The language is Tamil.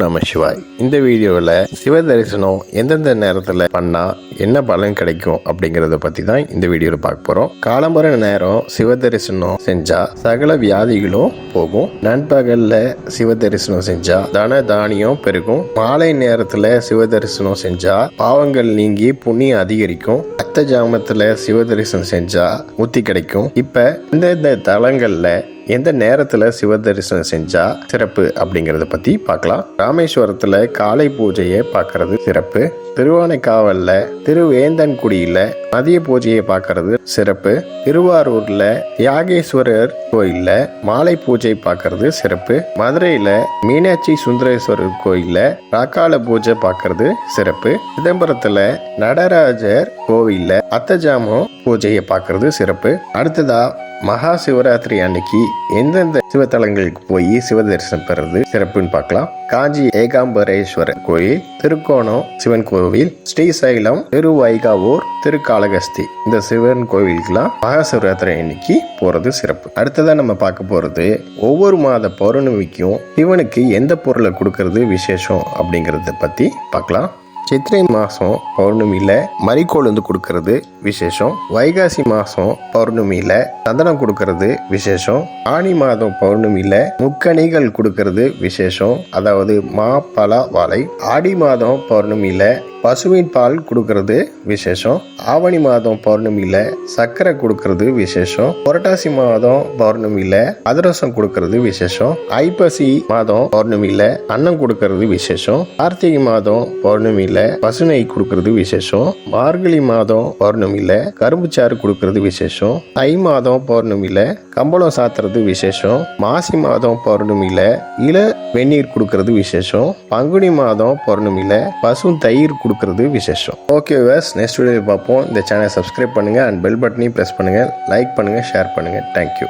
நம சிவாய் இந்த வீடியோவில் சிவ தரிசனம் எந்தெந்த நேரத்தில் பண்ணால் என்ன பலன் கிடைக்கும் அப்படிங்கிறத பற்றி தான் இந்த வீடியோவில் பார்க்க போகிறோம் காலம்பர நேரம் சிவ தரிசனம் செஞ்சால் சகல வியாதிகளும் போகும். நண்பகலில் சிவ தரிசனம் செஞ்சால் தன தானியம் பெருகும். மாலை நேரத்தில் சிவ தரிசனம் செஞ்சால் பாவங்கள் நீங்கி புண்ணியம் அதிகரிக்கும். அத்த ஜாமத்தில் சிவ தரிசனம் செஞ்சால் முத்தி கிடைக்கும். இப்போ இந்தந்த தலங்களில் எந்த நேரத்தில் சிவ தரிசனம் செஞ்சா சிறப்பு அப்படிங்கிறத பற்றி பார்க்கலாம். ராமேஸ்வரத்தில் காலை பூஜையை பார்க்கறது சிறப்பு. திருவானைக்காவலில் திருவேந்தன்குடியில் மதிய பூஜையை பார்க்கறது சிறப்பு. திருவாரூரில் யாகேஸ்வரர் கோயிலில் மாலை பூஜை பார்க்கறது சிறப்பு. மதுரையில் மீனாட்சி சுந்தரேஸ்வரர் கோயிலில் ராக்கால பூஜை பார்க்கறது சிறப்பு. சிதம்பரத்தில் நடராஜர் கோவிலில் அத்தஜாமம் பூஜையை பார்க்கறது சிறப்பு. அடுத்ததாக மகா சிவராத்திரி அன்னைக்கு எந்தெந்த சிவத்தலங்களுக்கு போய் சிவ தரிசனம் பெறது சிறப்புன்னு பார்க்கலாம். காஞ்சி ஏகாம்பரேஸ்வரர் கோயில் திருக்கோணம் சிவன் கோவில் ஸ்ரீசைலம் திருவைகாவூர் திருக்காளகஸ்தி இந்த சிவன் கோவிலுக்கெல்லாம் மகா சிவராத்திரி அன்னைக்கு போறது சிறப்பு. அடுத்ததான் நம்ம பார்க்க போறது ஒவ்வொரு மாத பௌர்ணமிக்கும் சிவனுக்கு எந்த பொருளை கொடுக்கறது விசேஷம் அப்படிங்கறத பத்தி பார்க்கலாம். சித்திரை மாதம் பௌர்ணமியில் மறிக்கொழுந்து கொடுக்கறது விசேஷம். வைகாசி மாதம் பௌர்ணமியில் சந்தனம் கொடுக்கறது விசேஷம். ஆனி மாதம் பௌர்ணமியில் முக்கணிகள் கொடுக்கறது விசேஷம். அதாவது மா பலா வாழை ஆடி மாதம் பௌர்ணமியில் பசுவின் பால் கொடுக்கறது விசேஷம். ஆவணி மாதம் பௌர்ணமியில் சர்க்கரை கொடுக்கறது விசேஷம். புரட்டாசி மாதம் பௌர்ணமியில் அதிரசம் கொடுக்கறது விசேஷம். ஐப்பசி மாதம் பௌர்ணமியில் அன்னம் கொடுக்கறது விசேஷம். கார்த்திகை மாதம் பௌர்ணமியில் பசுனை கொடுக்கறது விசேஷம். மார்கழி மாதம் பௌர்ணமியில் கரும்புச்சாறு கொடுக்கறது விசேஷம். தை மாதம் பௌர்ணமியில கம்பளம் சாத்துறது விசேஷம். மாசி மாதம் பௌர்ணமியில இள வெந்நீர் கொடுக்கறது விசேஷம். பங்குனி மாதம் பௌர்ணமியில பசு தயிர் கொடுக்கறது விசேஷம். ஓகே வேஸ் நெக்ஸ்ட் வீடியோ பார்ப்போம். இந்த சேனலை சப்ஸ்கிரைப் பண்ணுங்கள் அண்ட் பெல் பட்டனையும் ப்ரெஸ் பண்ணுங்கள் லைக் பண்ணுங்கள் ஷேர் பண்ணுங்கள் தேங்க்யூ